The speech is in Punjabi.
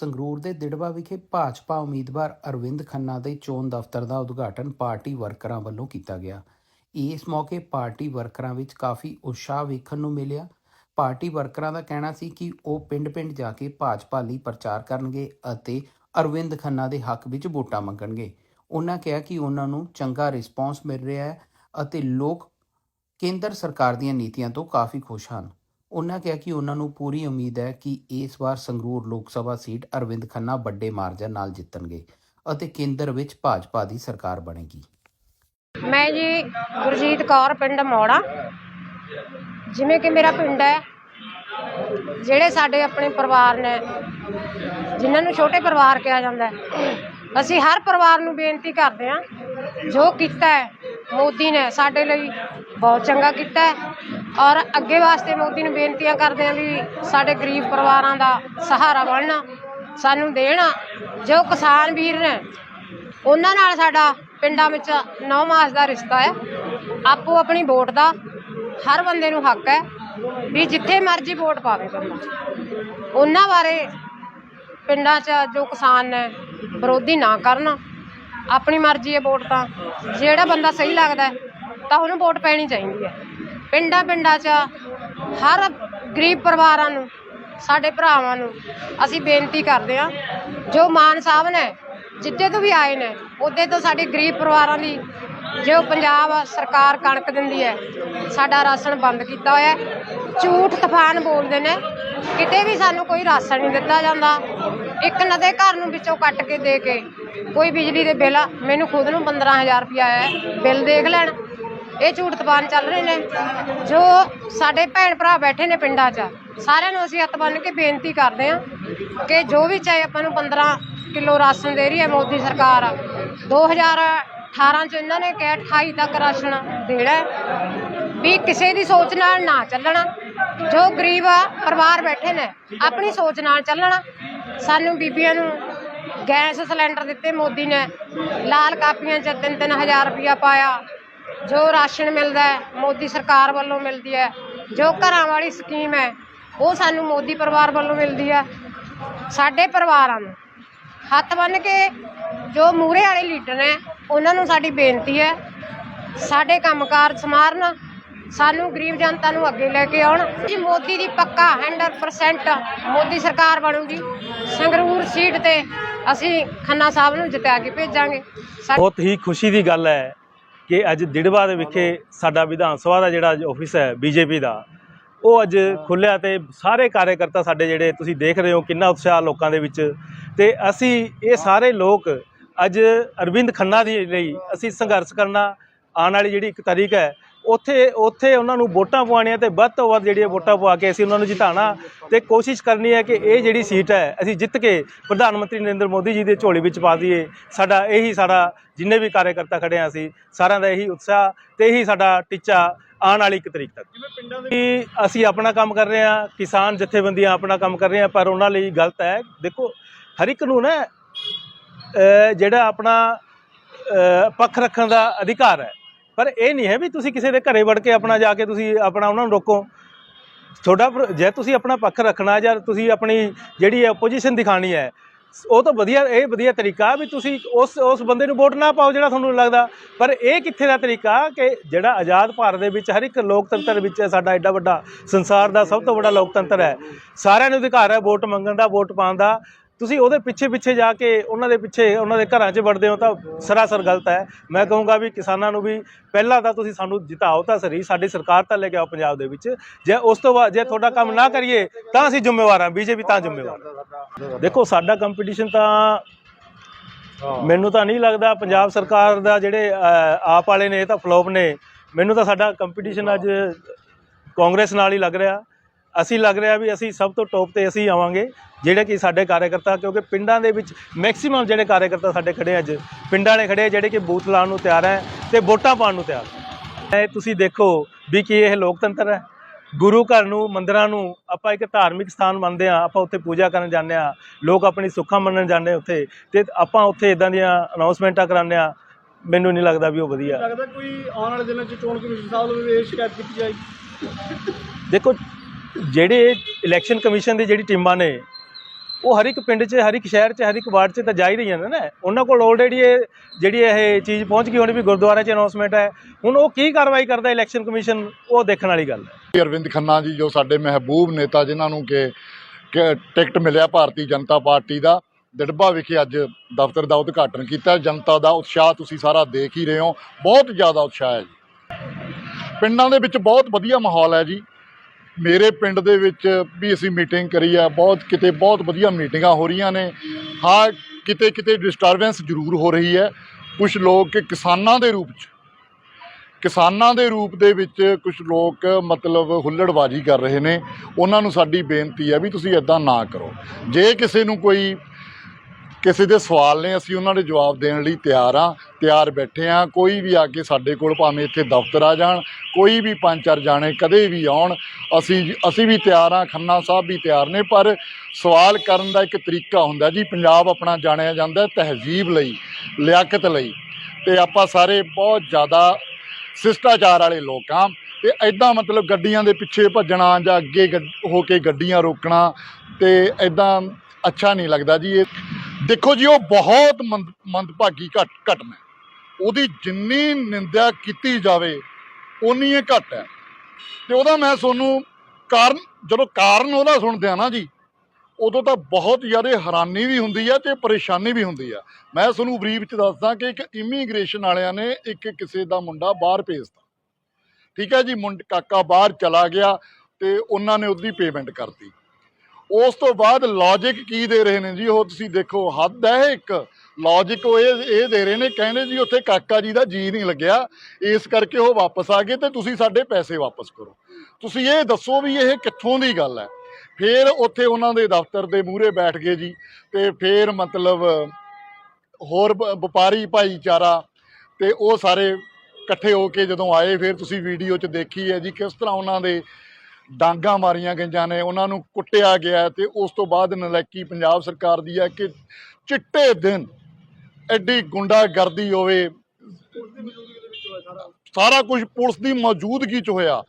ਸੰਗਰੂਰ ਦੇ ਦਿੜਵਾ ਵਿਖੇ ਭਾਜਪਾ ਉਮੀਦਵਾਰ ਅਰਵਿੰਦ ਖੰਨਾ ਦੇ ਚੋਣ ਦਫ਼ਤਰ ਦਾ ਉਦਘਾਟਨ ਪਾਰਟੀ ਵਰਕਰਾਂ ਵੱਲੋਂ ਕੀਤਾ ਗਿਆ। ਇਸ ਮੌਕੇ ਪਾਰਟੀ ਵਰਕਰਾਂ ਵਿੱਚ ਕਾਫੀ ਉਤਸ਼ਾਹ ਵੇਖਣ ਨੂੰ ਮਿਲਿਆ। ਪਾਰਟੀ ਵਰਕਰਾਂ ਦਾ ਕਹਿਣਾ ਸੀ ਕਿ ਉਹ ਪਿੰਡ-ਪਿੰਡ ਜਾ ਕੇ ਭਾਜਪਾ ਲਈ ਪ੍ਰਚਾਰ ਕਰਨਗੇ ਅਤੇ ਅਰਵਿੰਦ ਖੰਨਾ ਦੇ ਹੱਕ ਵਿੱਚ ਵੋਟਾਂ ਮੰਗਣਗੇ। ਉਹਨਾਂ ਕਿਹਾ ਕਿ ਉਹਨਾਂ ਨੂੰ ਚੰਗਾ ਰਿਸਪਾਂਸ ਮਿਲ ਰਿਹਾ ਹੈ ਅਤੇ ਲੋਕ ਕੇਂਦਰ ਸਰਕਾਰ ਦੀਆਂ ਨੀਤੀਆਂ ਤੋਂ ਕਾਫੀ ਖੁਸ਼ ਹਨ। ਉਹਨਾਂ ਕਿਹਾ ਕਿ ਉਹਨਾਂ ਨੂੰ ਪੂਰੀ ਉਮੀਦ ਹੈ ਕਿ ਇਸ ਵਾਰ ਸੰਗਰੂਰ ਲੋਕ ਸਭਾ ਸੀਟ ਅਰਵਿੰਦ ਖੰਨਾ ਵੱਡੇ ਮਾਰਜਨ ਨਾਲ ਜਿੱਤਣਗੇ ਅਤੇ ਕੇਂਦਰ ਵਿੱਚ ਭਾਜਪਾ ਦੀ ਸਰਕਾਰ ਬਣੇਗੀ। ਮੈਂ ਜੀ ਗੁਰਜੀਤ ਕੌਰ, ਪਿੰਡ ਮੌੜਾ। ਜਿਵੇਂ ਕਿ ਮੇਰਾ ਪਿੰਡ ਹੈ, ਜਿਹੜੇ ਸਾਡੇ ਆਪਣੇ ਪਰਿਵਾਰ ਨੇ, ਜਿਨ੍ਹਾਂ ਨੂੰ ਛੋਟੇ ਪਰਿਵਾਰ ਕਿਹਾ ਜਾਂਦਾ ਅਸੀਂ ਹਰ ਪਰਿਵਾਰ ਨੂੰ ਬੇਨਤੀ ਕਰਦੇ ਹਾਂ, ਜੋ ਕੀਤਾ ਹੈ, ਮੋਦੀ ਨੇ ਸਾਡੇ ਲਈ ਬਹੁਤ ਚੰਗਾ ਕੀਤਾ ਹੈ। ਔਰ ਅੱਗੇ ਵਾਸਤੇ ਮੋਦੀ ਨੂੰ ਬੇਨਤੀਆਂ ਕਰਦੇ ਹਾਂ ਵੀ ਸਾਡੇ ਗਰੀਬ ਪਰਿਵਾਰਾਂ ਦਾ ਸਹਾਰਾ ਬਣਨਾ, ਸਾਨੂੰ ਦੇਣ, ਜੋ ਕਿਸਾਨ ਵੀਰ ਨੇ, ਉਹਨਾਂ ਨਾਲ ਸਾਡਾ ਪਿੰਡਾਂ ਵਿੱਚ 9 ਮਾਸ ਦਾ ਰਿਸ਼ਤਾ ਹੈ। ਆਪੋ ਆਪਣੀ ਵੋਟ ਦਾ ਹਰ ਬੰਦੇ ਨੂੰ ਹੱਕ ਹੈ ਵੀ ਜਿੱਥੇ ਮਰਜ਼ੀ ਵੋਟ ਪਾਵੇ ਬੰਦਾ। ਉਹਨਾਂ ਬਾਰੇ ਪਿੰਡਾਂ 'ਚ ਜੋ ਕਿਸਾਨ ਨੇ ਵਿਰੋਧੀ ਨਾ ਕਰਨ, ਆਪਣੀ ਮਰਜ਼ੀ ਹੈ ਵੋਟ ਤਾਂ। ਜਿਹੜਾ ਬੰਦਾ ਸਹੀ ਲੱਗਦਾ ਤਾਂ ਉਹਨੂੰ ਵੋਟ ਪੈਣੀ ਚਾਹੀਦੀ ਹੈ। ਪਿੰਡਾਂ ਪਿੰਡਾਂ 'ਚ ਹਰ ਗਰੀਬ ਪਰਿਵਾਰਾਂ ਨੂੰ, ਸਾਡੇ ਭਰਾਵਾਂ ਨੂੰ ਅਸੀਂ ਬੇਨਤੀ ਕਰਦੇ ਹਾਂ, ਜੋ ਮਾਨ ਸਾਹਿਬ ਨੇ, ਜਿੱਦੇ ਤੋਂ ਵੀ ਆਏ ਨੇ, ਉਹਦੇ ਤੋਂ ਸਾਡੇ ਗਰੀਬ ਪਰਿਵਾਰਾਂ ਦੀ ਜੋ ਪੰਜਾਬ ਸਰਕਾਰ ਕਣਕ ਦਿੰਦੀ ਹੈ, ਸਾਡਾ ਰਾਸ਼ਨ ਬੰਦ ਕੀਤਾ ਹੋਇਆ ਝੂਠ ਤੂਫਾਨ ਬੋਲਦੇ ਨੇ, ਕਿਤੇ ਵੀ ਸਾਨੂੰ ਕੋਈ ਰਾਸ਼ਨ ਨਹੀਂ ਦਿੱਤਾ ਜਾਂਦਾ। ਇੱਕ ਨਦੇ ਘਰ ਨੂੰ ਵਿੱਚੋਂ ਕੱਟ ਕੇ ਦੇ ਕੇ ਕੋਈ ਬਿਜਲੀ ਦੇ ਬਿੱਲ, ਮੈਨੂੰ ਖੁਦ ਨੂੰ 15000 ਰੁਪਇਆ ਆਇਆ ਬਿੱਲ ਦੇਖ ਲੈਣ। ਇਹ ਝੂਠ ਤੂਫਾਨ ਚੱਲ ਰਹੇ ਨੇ। ਜੋ ਸਾਡੇ ਭੈਣ ਭਰਾ ਬੈਠੇ ਨੇ ਪਿੰਡਾਂ 'ਚ, ਸਾਰਿਆਂ ਨੂੰ ਅਸੀਂ ਹੱਥ ਬੰਨ੍ਹ ਕੇ ਬੇਨਤੀ ਕਰਦੇ ਹਾਂ ਕਿ ਜੋ ਵੀ ਚਾਹੇ ਆਪਾਂ ਨੂੰ 15 ਕਿਲੋ ਰਾਸ਼ਨ ਦੇ ਰਹੀ ਹੈ ਮੋਦੀ ਸਰਕਾਰ 2018 ਚ ਇਹਨਾਂ ਨੇ ਕਿਹਾ 28 ਤੱਕ ਰਾਸ਼ਨ ਦੇਣਾ ਵੀ ਕਿਸੇ ਦੀ ਸੋਚ ਨਾਲ ਨਾ ਚੱਲਣਾ। ਜੋ ਗਰੀਬ ਪਰਿਵਾਰ ਬੈਠੇ ਨੇ, ਆਪਣੀ ਸੋਚ ਨਾਲ ਚੱਲਣਾ। ਸਾਨੂੰ ਬੀਬੀਆਂ ਨੂੰ ਗੈਸ ਸਿਲੰਡਰ ਦਿੱਤੇ ਮੋਦੀ ਨੇ, ਲਾਲ ਕਾਪੀਆਂ 'ਚ 3-3000 ਰੁਪਇਆ ਪਾਇਆ। ਜੋ ਰਾਸ਼ਨ ਮਿਲਦਾ ਹੈ, ਮੋਦੀ ਸਰਕਾਰ ਵੱਲੋਂ ਮਿਲਦੀ ਹੈ, ਜੋ ਘਰਾਂ ਵਾਲੀ ਸਕੀਮ ਹੈ, ਉਹ ਸਾਨੂੰ ਮੋਦੀ ਪਰਿਵਾਰ ਵੱਲੋਂ ਮਿਲਦੀ ਹੈ। ਸਾਡੇ ਪਰਿਵਾਰਾਂ ਨੂੰ ਹੱਥ ਬੰਨ ਕੇ ਜੋ ਮੂਰੇ ਵਾਲੇ ਲੀਡਰ ਨੇ, ਉਹਨਾਂ ਨੂੰ ਸਾਡੀ ਬੇਨਤੀ ਹੈ, ਸਾਡੇ ਕੰਮਕਾਰ ਸਮਾਰਨ ਸਾਨੂੰ ਗਰੀਬ ਜਨਤਾ ਨੂੰ ਅੱਗੇ ਲੈ ਕੇ ਆਉਣ। ਜੀ, ਮੋਦੀ ਦੀ ਪੱਕਾ 100% ਮੋਦੀ ਸਰਕਾਰ ਬਣੂਗੀ। ਸੰਗਰੂਰ ਸੀਟ ਤੇ ਅਸੀਂ ਖੰਨਾ ਸਾਹਿਬ ਨੂੰ ਜਿਤਾ ਕੇ ਭੇਜਾਂਗੇ। ਬਹੁਤ ਹੀ ਖੁਸ਼ੀ ਦੀ ਗੱਲ ਹੈ। ਕਿ ਅੱਜ ਦਿੜਵਾ ਦੇ ਵਿਖੇ ਸਾਡਾ ਵਿਧਾਨ ਸਭਾ ਦਾ ਜਿਹੜਾ ਆਫਿਸ ਹੈ, ਬੀਜੇਪੀ ਦਾ, ਉਹ ਅੱਜ ਖੁੱਲਿਆ ਤੇ ਸਾਰੇ ਕਾਰਜਕਰਤਾ ਸਾਡੇ ਜਿਹੜੇ ਤੁਸੀਂ ਦੇਖ ਰਹੇ ਹੋ ਕਿੰਨਾ ਉਤਸ਼ਾਹ ਲੋਕਾਂ ਦੇ ਵਿੱਚ। ਤੇ ਅਸੀਂ ਇਹ ਸਾਰੇ ਲੋਕ ਅੱਜ ਅਰਵਿੰਦ ਖੰਨਾ ਦੇ ਲਈ ਅਸੀਂ ਸੰਘਰਸ਼ ਕਰਨਾ ਆਉਣ ਵਾਲੀ ਜਿਹੜੀ ਇੱਕ ਤਾਰੀਖ ਹੈ ਉੱਥੇ ਉੱਥੇ ਉਹਨਾਂ ਨੂੰ ਵੋਟਾਂ ਪਵਾਉਣੀਆਂ ਤੇ ਵੱਧ ਤੋਂ ਵੱਧ ਜਿਹੜੀਆਂ ਵੋਟਾਂ ਪਵਾ ਕੇ ਅਸੀਂ ਉਹਨਾਂ ਨੂੰ ਜਿਤਾਉਣਾ ਤੇ ਕੋਸ਼ਿਸ਼ ਕਰਨੀ ਹੈ ਕਿ ਇਹ ਜਿਹੜੀ ਸੀਟ ਹੈ ਅਸੀਂ ਜਿੱਤ ਕੇ ਪ੍ਰਧਾਨ ਮੰਤਰੀ ਨਰਿੰਦਰ ਮੋਦੀ ਜੀ ਦੇ ਝੋਲੀ ਵਿੱਚ ਪਾ ਦਈਏ। ਸਾਡਾ ਇਹੀ ਸਾਡਾ ਜਿੰਨੇ ਵੀ ਕਾਰਜਕਰਤਾ ਖੜੇ ਹਾਂ ਅਸੀਂ ਸਾਰਿਆਂ ਦਾ ਇਹੀ ਉਤਸ਼ਾਹ ਤੇ ਇਹੀ ਸਾਡਾ ਟੀਚਾ ਆਉਣ ਵਾਲੀ ਇੱਕ ਤਰੀਕ ਤੱਕ। ਕਿ ਅਸੀਂ ਆਪਣਾ ਕੰਮ ਕਰ ਰਹੇ ਹਾਂ ਕਿਸਾਨ ਜਥੇਬੰਦੀਆਂ ਆਪਣਾ ਕੰਮ ਕਰ ਰਹੇ ਆ ਪਰ ਉਹਨਾਂ ਲਈ ਗਲਤ ਹੈ। ਦੇਖੋ ਹਰ ਇੱਕ ਨੂੰ ਨਾ ਜਿਹੜਾ ਆਪਣਾ ਪੱਖ ਰੱਖਣ ਦਾ ਅਧਿਕਾਰ ਹੈ। ਪਰ ਇਹ ਨਹੀਂ ਹੈ ਵੀ ਤੁਸੀਂ ਕਿਸੇ ਦੇ ਘਰੇ ਵੜ ਕੇ ਆਪਣਾ ਜਾ ਕੇ ਤੁਸੀਂ ਆਪਣਾ ਉਹਨਾਂ ਨੂੰ ਰੋਕੋ। ਤੁਹਾਡਾ ਜੇ ਤੁਸੀਂ ਆਪਣਾ ਪੱਖ ਰੱਖਣਾ ਜਾਂ ਤੁਸੀਂ ਆਪਣੀ ਜਿਹੜੀ ਹੈ ਆਪੋਜੀਸ਼ਨ ਦਿਖਾਣੀ ਹੈ, ਉਹ ਤਾਂ ਵਧੀਆ, ਇਹ ਵਧੀਆ ਤਰੀਕਾ ਵੀ ਤੁਸੀਂ ਉਸ ਉਸ ਬੰਦੇ ਨੂੰ ਵੋਟ ਨਾ ਪਾਓ ਜਿਹੜਾ ਤੁਹਾਨੂੰ ਲੱਗਦਾ। ਪਰ ਇਹ ਕਿੱਥੇ ਦਾ ਤਰੀਕਾ ਕਿ ਜਿਹੜਾ ਆਜ਼ਾਦ ਭਾਰਤ ਦੇ ਵਿੱਚ ਹਰ ਇੱਕ ਲੋਕਤੰਤਰ ਵਿੱਚ ਸਾਡਾ ਐਡਾ ਵੱਡਾ ਸੰਸਾਰ ਦਾ ਸਭ ਤੋਂ ਵੱਡਾ ਲੋਕਤੰਤਰ ਹੈ। ਸਾਰਿਆਂ ਨੂੰ ਅਧਿਕਾਰ ਹੈ ਵੋਟ ਮੰਗਣ ਦਾ, ਵੋਟ ਪਾਉਣ ਦਾ। ਤੁਸੀਂ ਉਹਦੇ ਪਿੱਛੇ ਪਿੱਛੇ ਜਾ ਕੇ ਉਹਨਾਂ ਦੇ ਪਿੱਛੇ ਉਹਨਾਂ ਦੇ ਘਰਾਂ 'ਚ ਵੜਦੇ ਹੋ ਤਾਂ ਸਰਾਸਰ ਗਲਤ ਹੈ। ਮੈਂ ਕਹੂੰਗਾ ਵੀ ਕਿਸਾਨਾਂ ਨੂੰ ਵੀ ਪਹਿਲਾਂ ਤਾਂ ਤੁਸੀਂ ਸਾਨੂੰ ਜਿਤਾਓ ਤਾਂ ਸਰੀ ਸਾਡੀ ਸਰਕਾਰ ਤਾਂ ਲੈ ਕੇ ਆਓ ਪੰਜਾਬ ਦੇ ਵਿੱਚ। ਜੇ ਉਸ ਤੋਂ ਬਾਅਦ ਜੇ ਤੁਹਾਡਾ ਕੰਮ ਨਾ ਕਰੀਏ ਤਾਂ ਅਸੀਂ ਜ਼ਿੰਮੇਵਾਰ ਹਾਂ, ਬੀਜੇਪੀ ਤਾਂ ਜ਼ਿੰਮੇਵਾਰ ਦੇਖੋ, ਸਾਡਾ ਕੰਪੀਟੀਸ਼ਨ ਤਾਂ ਮੈਨੂੰ ਤਾਂ ਨਹੀਂ ਲੱਗਦਾ ਪੰਜਾਬ ਸਰਕਾਰ ਦਾ ਜਿਹੜੇ ਆਪ ਵਾਲੇ ਨੇ ਇਹ ਤਾਂ ਫਲੋਪ ਨੇ। ਮੈਨੂੰ ਤਾਂ ਸਾਡਾ ਕੰਪੀਟੀਸ਼ਨ ਅੱਜ ਕਾਂਗਰਸ ਨਾਲ ਹੀ ਲੱਗ ਰਿਹਾ। ਅਸੀਂ ਲੱਗ ਰਿਹਾ ਵੀ ਅਸੀਂ ਸਭ ਤੋਂ ਟੌਪ ਤੇ ਅਸੀਂ ਆਵਾਂਗੇ ਜਿਹੜੇ ਕਿ ਸਾਡੇ ਕਾਰਜਕਰਤਾ ਕਿਉਂਕਿ ਪਿੰਡਾਂ ਦੇ ਵਿੱਚ ਮੈਕਸਿਮਮ ਜਿਹੜੇ ਕਾਰਜਕਰਤਾ ਸਾਡੇ ਖੜੇ ਅੱਜ ਪਿੰਡਾਂ ਵਾਲੇ ਖੜੇ ਜਿਹੜੇ ਕਿ ਬੂਥ ਲਾਉਣ ਨੂੰ ਤਿਆਰ ਹੈ ਤੇ ਵੋਟਾਂ ਪਾਉਣ ਨੂੰ ਤਿਆਰ। ਹੈ ਇਹ ਤੁਸੀਂ ਦੇਖੋ ਵੀ ਕੀ ਇਹ ਲੋਕਤੰਤਰ ਹੈ। ਗੁਰੂ ਘਰ ਨੂੰ ਮੰਦਿਰਾਂ ਨੂੰ ਆਪਾਂ ਇੱਕ ਧਾਰਮਿਕ ਸਥਾਨ ਮੰਨਦੇ ਆ ਆਪਾਂ ਉੱਥੇ ਪੂਜਾ ਕਰਨ ਜਾਂਦੇ ਆ ਲੋਕ ਆਪਣੀ ਸੁੱਖਾਂ ਮੰਨਣ ਜਾਂਦੇ ਉੱਥੇ ਤੇ ਆਪਾਂ ਉੱਥੇ ਇਦਾਂ ਦੀਆਂ ਅਨਾਉਂਸਮੈਂਟਾਂ ਕਰਾਉਂਦੇ ਆ ਮੈਨੂੰ ਨਹੀਂ ਲੱਗਦਾ ਵੀ ਉਹ ਵਧੀਆ। ਲੱਗਦਾ ਕੋਈ ਆਉਣ ਵਾਲੇ ਦਿਨਾਂ 'ਚ ਚੋਣ ਕਮਿਸ਼ਨ ਸਾਹਿਬ ਨੂੰ ਵੀ ਇਹ ਸ਼ਿਕਾਇਤ ਕੀਤੀ ਜਾਏਗੀ। ਦੇਖੋ ਜਿਹੜੇ ਇਲੈਕਸ਼ਨ ਕਮਿਸ਼ਨ ਦੀ ਜਿਹੜੀ ਟੀਮਾਂ ਨੇ, ਉਹ ਹਰ ਇੱਕ ਪਿੰਡ 'ਚ, ਹਰ ਇੱਕ ਸ਼ਹਿਰ 'ਚ, ਹਰ ਇੱਕ ਵਾਰਡ 'ਚ ਤਾਂ ਜਾ ਹੀ ਰਹੀਆਂ ਨੇ ਨਾ। ਉਹਨਾਂ ਕੋਲ ਆਲਰੇਡੀ ਇਹ ਜਿਹੜੀ ਇਹ ਚੀਜ਼ ਪਹੁੰਚ ਗਈ ਹੋਣੀ ਵੀ ਗੁਰਦੁਆਰੇ 'ਚ ਅਨਾਉਂਸਮੈਂਟ ਹੈ। ਹੁਣ ਉਹ ਕੀ ਕਾਰਵਾਈ ਕਰਦਾ ਇਲੈਕਸ਼ਨ ਕਮਿਸ਼ਨ ਉਹ ਦੇਖਣ ਵਾਲੀ ਗੱਲ ਹੈ। ਅਰਵਿੰਦ ਖੰਨਾ ਜੀ, ਜੋ ਸਾਡੇ ਮਹਿਬੂਬ ਨੇਤਾ ਜਿਨ੍ਹਾਂ ਨੂੰ ਕਿ ਟਿਕਟ ਮਿਲਿਆ ਭਾਰਤੀ ਜਨਤਾ ਪਾਰਟੀ ਦਾ, ਦਿੜਬਾ ਵਿਖੇ ਅੱਜ ਦਫ਼ਤਰ ਦਾ ਉਦਘਾਟਨ ਕੀਤਾ। ਜਨਤਾ ਦਾ ਉਤਸ਼ਾਹ ਤੁਸੀਂ ਸਾਰਾ ਦੇਖ ਹੀ ਰਹੇ ਹੋ। ਬਹੁਤ ਜ਼ਿਆਦਾ ਉਤਸ਼ਾਹ ਹੈ ਜੀ। ਪਿੰਡਾਂ ਦੇ ਵਿੱਚ ਬਹੁਤ ਵਧੀਆ ਮਾਹੌਲ ਹੈ ਜੀ। ਮੇਰੇ ਪਿੰਡ ਦੇ ਵਿੱਚ ਵੀ ਅਸੀਂ ਮੀਟਿੰਗ ਕਰੀ ਆ, ਬਹੁਤ ਕਿਤੇ ਬਹੁਤ ਵਧੀਆ ਮੀਟਿੰਗਾਂ ਹੋ ਰਹੀਆਂ ਨੇ। ਹਾਂ, ਕਿਤੇ ਕਿਤੇ ਡਿਸਟਰਬੈਂਸ ਜ਼ਰੂਰ ਹੋ ਰਹੀ ਹੈ। ਕੁਝ ਲੋਕ ਕਿਸਾਨਾਂ ਦੇ ਰੂਪ 'ਚ, ਕਿਸਾਨਾਂ ਦੇ ਰੂਪ ਦੇ ਵਿੱਚ ਕੁਝ ਲੋਕ ਮਤਲਬ ਹੁੱਲੜਬਾਜ਼ੀ ਕਰ ਰਹੇ ਨੇ। ਉਹਨਾਂ ਨੂੰ ਸਾਡੀ ਬੇਨਤੀ ਹੈ ਵੀ ਤੁਸੀਂ ਇਦਾਂ ਨਾ ਕਰੋ। ਜੇ ਕਿਸੇ ਨੂੰ ਕੋਈ ਕਿਸੇ ਦੇ ਸਵਾਲ ਨੇ, ਅਸੀਂ ਉਹਨਾਂ ਦੇ ਜਵਾਬ ਦੇਣ ਲਈ ਤਿਆਰ ਆ ਤਿਆਰ ਬੈਠੇ ਆ ਕੋਈ ਵੀ ਆ ਕੇ ਸਾਡੇ ਕੋਲ ਭਾਵੇਂ ਇੱਥੇ ਦਫ਼ਤਰ ਆ ਜਾਣ, ਕੋਈ ਵੀ ਪੰਜ ਚਾਰ ਜਾਣੇ ਕਦੇ ਵੀ ਆਉਣ, ਅਸੀਂ ਅਸੀਂ ਵੀ ਤਿਆਰ ਆ ਖੰਨਾ ਸਾਹਿਬ ਵੀ ਤਿਆਰ ਨੇ, ਪਰ ਸਵਾਲ ਕਰਨ ਦਾ ਇੱਕ ਤਰੀਕਾ ਹੁੰਦਾ ਜੀ, ਪੰਜਾਬ ਆਪਣਾ ਜਾਣਿਆ ਜਾਂਦਾ ਤਹਿਜ਼ੀਬ ਲਈ, ਲਿਆਕਤ ਲਈ। ਤੇ ਆਪਾਂ ਸਾਰੇ ਬਹੁਤ ਜ਼ਿਆਦਾ ਸ਼ਿਸ਼ਟਾਚਾਰ ਵਾਲੇ ਲੋਕ ਆ ਤੇ ਐਦਾਂ ਮਤਲਬ ਗੱਡੀਆਂ ਦੇ ਪਿੱਛੇ ਭੱਜਣਾ ਜਾਂ ਅੱਗੇ ਗੱਡ- ਹੋ ਕੇ ਗੱਡੀਆਂ ਰੋਕਣਾ, ਤੇ ਐਦਾਂ ਅੱਛਾ ਨਹੀਂ ਲੱਗਦਾ ਜੀ। ਇਹ ਦੇਖੋ ਜੀ, ਉਹ ਬਹੁਤ ਮੰਦ, ਮੰਦਭਾਗੀ ਘਟ, ਘਟਨਾ ਉਹਦੀ ਜਿੰਨੀ ਨਿੰਦਿਆ ਕੀਤੀ ਜਾਵੇ ਉਨੀ ਇਹ ਘੱਟ ਹੈ। ਤੇ ਉਹਦਾ ਮੈਂ ਤੁਹਾਨੂੰ ਕਾਰਨ, ਜਦੋਂ ਕਾਰਨ ਉਹਦਾ ਸੁਣਦੇ ਆ ਨਾ ਜੀ, ਉਦੋਂ ਤਾਂ ਬਹੁਤ ਜ਼ਿਆਦਾ ਹੈਰਾਨੀ ਵੀ ਹੁੰਦੀ ਹੈ ਤੇ ਪਰੇਸ਼ਾਨੀ ਵੀ ਹੁੰਦੀ ਹੈ ਮੈਂ ਤੁਹਾਨੂੰ ਬਰੀਫ ਚ ਦੱਸਦਾ ਕਿ ਇੱਕ ਇਮੀਗ੍ਰੇਸ਼ਨ ਵਾਲਿਆਂ ਨੇ ਇੱਕ ਕਿਸੇ ਦਾ ਮੁੰਡਾ ਬਾਹਰ ਭੇਜਤਾ। ਠੀਕ ਹੈ ਜੀ, ਮੁੰਡ, ਕਾਕਾ ਬਾਹਰ ਚਲਾ ਗਿਆ ਤੇ ਉਹਨਾਂ ਨੇ ਉਹਦੀ ਪੇਮੈਂਟ ਕਰਤੀ। ਉਸ ਤੋਂ ਬਾਅਦ ਲੌਜੀਕ ਕੀ ਦੇ ਰਹੇ ਨੇ ਜੀ? ਉਹ ਤੁਸੀਂ ਦੇਖੋ, ਹੱਦ ਹੈ ਇੱਕ। ਲੌਜੀਕ ਉਹ ਇਹ ਇਹ ਦੇ ਰਹੇ ਨੇ, ਕਹਿੰਦੇ ਜੀ ਉੱਥੇ ਕਾਕਾ ਜੀ ਦਾ ਜੀ ਨਹੀਂ ਲੱਗਿਆ। ਇਸ ਕਰਕੇ ਉਹ ਵਾਪਸ ਆ ਗਏ ਤੇ ਤੁਸੀਂ ਸਾਡੇ ਪੈਸੇ ਵਾਪਸ ਕਰੋ। ਤੁਸੀਂ ਇਹ ਦੱਸੋ ਵੀ ਇਹ ਕਿੱਥੋਂ ਦੀ ਗੱਲ ਹੈ? ਫਿਰ ਉੱਥੇ ਉਹਨਾਂ ਦੇ ਦਫ਼ਤਰ ਦੇ ਮੂਹਰੇ ਬੈਠ ਗਏ ਜੀ ਤੇ ਫਿਰ ਮਤਲਬ ਹੋਰ ਵ- ਵਪਾਰੀ ਭਾਈਚਾਰਾ ਤੇ ਉਹ ਸਾਰੇ ਇਕੱਠੇ ਹੋ ਕੇ ਜਦੋਂ ਆਏ, ਫਿਰ ਤੁਸੀਂ ਵੀਡੀਓ 'ਚ ਦੇਖੀ ਹੈ ਜੀ ਕਿਸ ਤਰ੍ਹਾਂ ਉਹਨਾਂ ਦੇ ਡਾਂਗਾ ਮਾਰੀਆਂ ਗਈਆਂ ਨੇ, ਉਹਨਾਂ ਨੂੰ ਕੁੱਟਿਆ ਗਿਆ ਤੇ ਉਸ ਤੋਂ ਬਾਅਦ ਨਲਾਇਕੀ ਪੰਜਾਬ ਸਰਕਾਰ ਦੀ ਹੈ ਕਿ ਚਿੱਟੇ ਦਿਨ ਐਡੀ ਗੁੰਡਾਗਰਦੀ ਹੋਵੇ, ਸਾਰਾ ਕੁਝ ਪੁਲਿਸ ਦੀ ਮੌਜੂਦਗੀ 'ਚ ਹੋਇਆ।